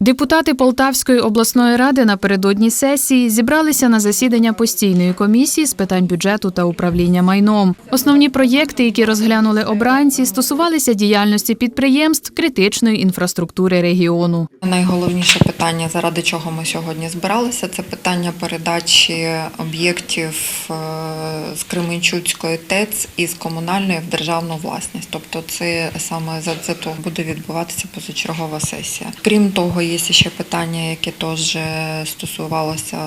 Депутати Полтавської обласної ради напередодні сесії зібралися на засідання постійної комісії з питань бюджету та управління майном. Основні проєкти, які розглянули обранці, стосувалися діяльності підприємств критичної інфраструктури регіону. Найголовніше питання, заради чого ми сьогодні збиралися, це питання передачі об'єктів е, з Кременчуцької ТЕЦ із комунальної в державну власність. Тобто, це саме за це буде відбуватися позачергова сесія. Крім того, є ще питання, яке теж стосувалося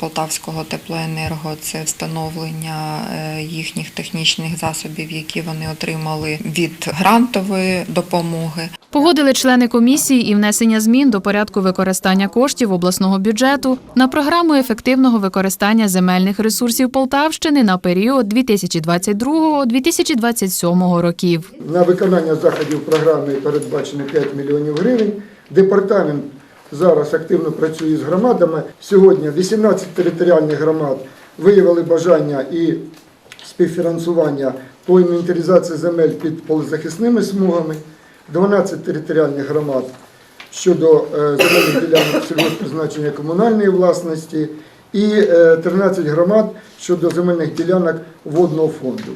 Полтавського теплоенерго. Це встановлення е, їхніх технічних засобів, які вони отримали від грантової допомоги. Погодили члени комісії і внесення змін до порядку використання коштів обласного бюджету на програму ефективного використання земельних ресурсів Полтавщини на період 2022-2027 років. На виконання заходів програми передбачено 5 мільйонів гривень. Департамент зараз активно працює з громадами. Сьогодні 18 територіальних громад виявили бажання і співфінансування по інвентаризації земель під полезахисними смугами, 12 територіальних громад щодо е, земельних ділянок сільгоспризначення комунальної власності і е, 13 громад щодо земельних ділянок водного фонду.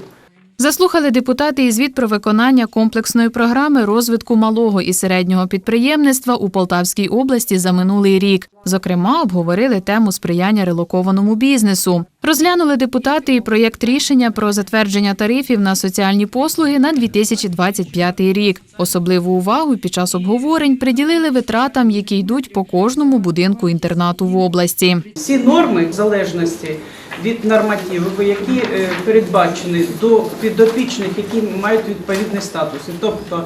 Заслухали депутати і звіт про виконання комплексної програми розвитку малого і середнього підприємництва у Полтавській області за минулий рік. Зокрема, обговорили тему сприяння релокованому бізнесу. Розглянули депутати і проєкт рішення про затвердження тарифів на соціальні послуги на 2025 рік. Особливу увагу під час обговорень приділили витратам, які йдуть по кожному будинку інтернату в області. Всі норми в залежності від нормативів, які е, передбачені до підопічних, які мають відповідний статус. Тобто,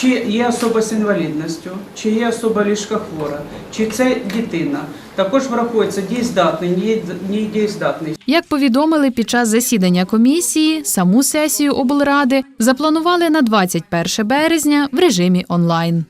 чи є особа з інвалідністю, чи є особа ліжкохвора, чи це дитина. Також враховується дієздатний, не дієздатний. Як повідомили під час засідання комісії, саму сесію облради запланували на 21 березня в режимі онлайн.